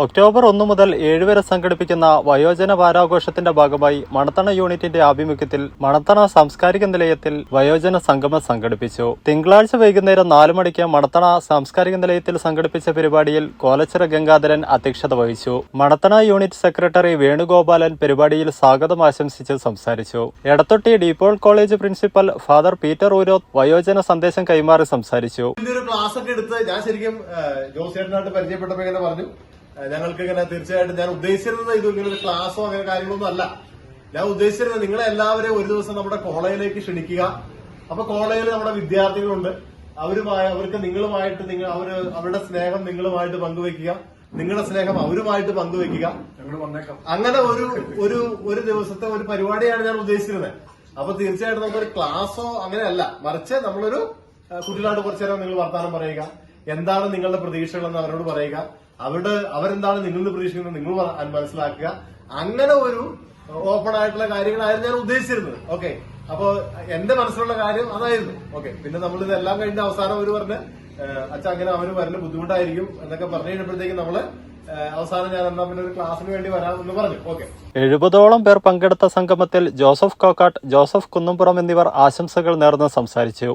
October ഒന്ന് മുതൽ ഏഴ് വരെ സംഘടിപ്പിക്കുന്ന വയോജന വാരാഘോഷത്തിന്റെ ഭാഗമായി മണത്തണ യൂണിറ്റിന്റെ ആഭിമുഖ്യത്തിൽ മണത്തണ സാംസ്കാരിക നിലയത്തിൽ വയോജന സംഗമം സംഘടിപ്പിച്ചു. തിങ്കളാഴ്ച വൈകുന്നേരം നാലു മണിക്ക് മണത്തണ സാംസ്കാരിക നിലയത്തിൽ സംഘടിപ്പിച്ച പരിപാടിയിൽ കോലച്ചിറ ഗംഗാധരൻ അധ്യക്ഷത വഹിച്ചു. മണത്തണ യൂണിറ്റ് സെക്രട്ടറി വേണുഗോപാലൻ പരിപാടിയിൽ സ്വാഗതം ആശംസിച്ച് സംസാരിച്ചു. Edathotti DePaul college principal father Peter Ooroth വയോജന സന്ദേശം കൈമാറി സംസാരിച്ചു. ക്ലാസ് ഒക്കെ എടുത്ത് ഞാൻ ശരിക്കും ജോസിയേട്ടനായിട്ട് പരിചയപ്പെട്ടപ്പോ ഇങ്ങനെ പറഞ്ഞു. ഞങ്ങൾക്ക് ഇങ്ങനെ തീർച്ചയായിട്ടും ഞാൻ ഉദ്ദേശിച്ചിരുന്നത് ഇത് ഇങ്ങനെ ഒരു ക്ലാസ്സോ അങ്ങനെ കാര്യങ്ങളൊന്നും അല്ല. ഞാൻ ഉദ്ദേശിച്ചിരുന്നത് നിങ്ങളെ എല്ലാവരെയും ഒരു ദിവസം നമ്മുടെ കോളേജിലേക്ക് ക്ഷണിക്കുക. അപ്പൊ കോളേജിൽ നമ്മുടെ വിദ്യാർത്ഥികളുണ്ട്. അവരുമായി അവർക്ക് നിങ്ങളുമായിട്ട് നിങ്ങൾ അവർ അവരുടെ സ്നേഹം നിങ്ങളുമായിട്ട് പങ്കുവെക്കുക നിങ്ങളുടെ സ്നേഹം അവരുമായിട്ട് പങ്കുവെക്കുക അങ്ങനെ ഒരു ഒരു ഒരു ദിവസത്തെ ഒരു പരിപാടിയാണ് ഞാൻ ഉദ്ദേശിച്ചിരുന്നത്. അപ്പൊ തീർച്ചയായിട്ടും നമുക്കൊരു ക്ലാസ്സോ അങ്ങനെയല്ല. മറിച്ച് നമ്മളൊരു കുട്ടികളായിട്ട് കുറച്ചു നേരം നിങ്ങൾ വർത്താനം പറയുക. എന്താണ് നിങ്ങളുടെ പ്രതീക്ഷകളെന്ന് അവരോട് പറയുക. അവരുടെ അവരെന്താണ് നിങ്ങളിൽ പ്രതീക്ഷിക്കുന്നത് നിങ്ങൾ മനസ്സിലാക്കുക. അങ്ങനെ ഒരു ഓപ്പൺ ആയിട്ടുള്ള കാര്യങ്ങളായിരുന്നു ഞാൻ ഉദ്ദേശിച്ചിരുന്നത്. ഓക്കെ അപ്പൊ എന്റെ മനസ്സിലുള്ള കാര്യം അതായിരുന്നു. ഓക്കെ പിന്നെ നമ്മൾ ഇതെല്ലാം കഴിഞ്ഞ അവസാനം അവർ പറഞ്ഞ് അച്ഛൻ അങ്ങനെ അവന് വരൽ ബുദ്ധിമുട്ടായിരിക്കും എന്നൊക്കെ പറഞ്ഞു കഴിഞ്ഞപ്പോഴത്തേക്കും നമ്മൾ അവസാനം ഞാൻ എന്നാ പിന്നെ ഒരു ക്ലാസ്സിന് വേണ്ടി വരാം എന്ന് പറഞ്ഞു. ഓക്കെ എഴുപതോളം പേർ പങ്കെടുത്ത സംഗമത്തിൽ ജോസഫ് കോക്കാട്ട് ജോസഫ് കുന്നംപുറം എന്നിവർ ആശംസകൾ നേർന്ന് സംസാരിച്ചു.